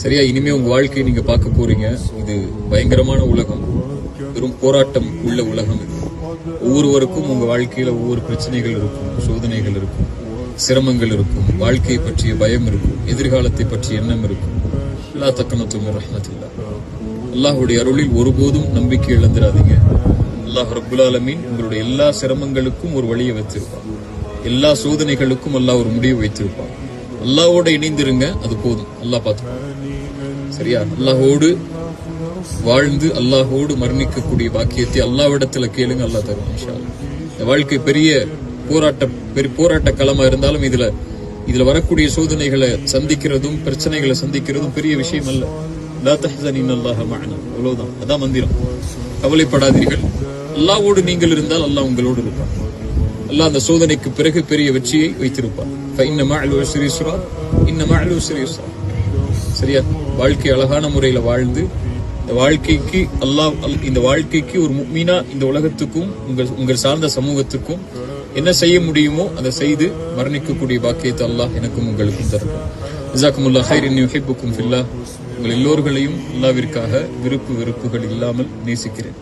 சரியா? இனிமே உங்க வாழ்க்கையை நீங்க பார்க்க போறீங்க. இது பயங்கரமான உலகம். வெறும் போராட்டம் உள்ள உலகம் இது. ஒவ்வொருவருக்கும் உங்க வாழ்க்கையில ஒவ்வொரு பிரச்சனைகள் இருக்கும் சோதனைகள் இருக்கும் சிரமங்கள் இருக்கும் வாழ்க்கையை பற்றிய பயம் இருக்கும் எதிர்காலத்தை பற்றிய எண்ணம் இருக்கும். எல்லா தக்கணத்தும் ரஹ்மத்துல்லா. அருளில் ஒருபோதும் நம்பிக்கை இழந்துடாதீங்க அல்லாஹ் ரப்புல் ஆலமீன் உங்களுடைய எல்லா சிரமங்களுக்கும் ஒரு வழியை வைத்திருப்பான். எல்லா சோதனைகளுக்கும் அல்லாஹ் ஒரு முடிவு வைத்திருப்பான். அல்லாஹ்வோட இணைந்திருங்க அது போதும். அல்லாஹ் பார்த்துப்பான் சரியா? அல்லாஹோடு வாழ்ந்து அல்லாஹோடு மரணிக்கக்கூடிய பாக்கியத்தை அல்லாவிடத்துல கேளுங்க அல்லாஹ் தரும் இந்த வாழ்க்கை பெரிய போராட்ட பெரிய போராட்ட களமா இருந்தாலும் இதுல இதுல வரக்கூடிய சோதனைகளை சந்திக்கிறதும் பிரச்சனைகளை சந்திக்கிறதும் பெரிய விஷயம் அல்ல. அவ்வளவுதான். அதான் மந்திரம். கவலைப்படாதீர்கள். அல்லாவோடு நீங்கள் இருந்தால் அல்லாஹ் உங்களோடு இருப்பான். அல்ல அந்த சோதனைக்கு பிறகு பெரிய வெற்றியை வைத்திருப்பார். சரியா? வாழ்க்கை அழகான முறையில வாழ்ந்து இந்த வாழ்க்கைக்கு அல்லாஹ் இந்த வாழ்க்கைக்கு ஒரு மீனா இந்த உலகத்துக்கும் உங்கள் உங்கள் சார்ந்த சமூகத்துக்கும் என்ன செய்ய முடியுமோ அதை செய்து மரணிக்கக்கூடிய பாக்கியத்தை அல்லாஹ் எனக்கும் உங்களுக்கும் தருவோம் ஜிசாக்குமுல்லா ஹைரின் யுஹிப்புக்கும் ஃபில்லா உங்கள் எல்லோர்களையும் அல்லாவிற்காக விருப்பு வெறுப்புகள் இல்லாமல் நேசிக்கிறேன்.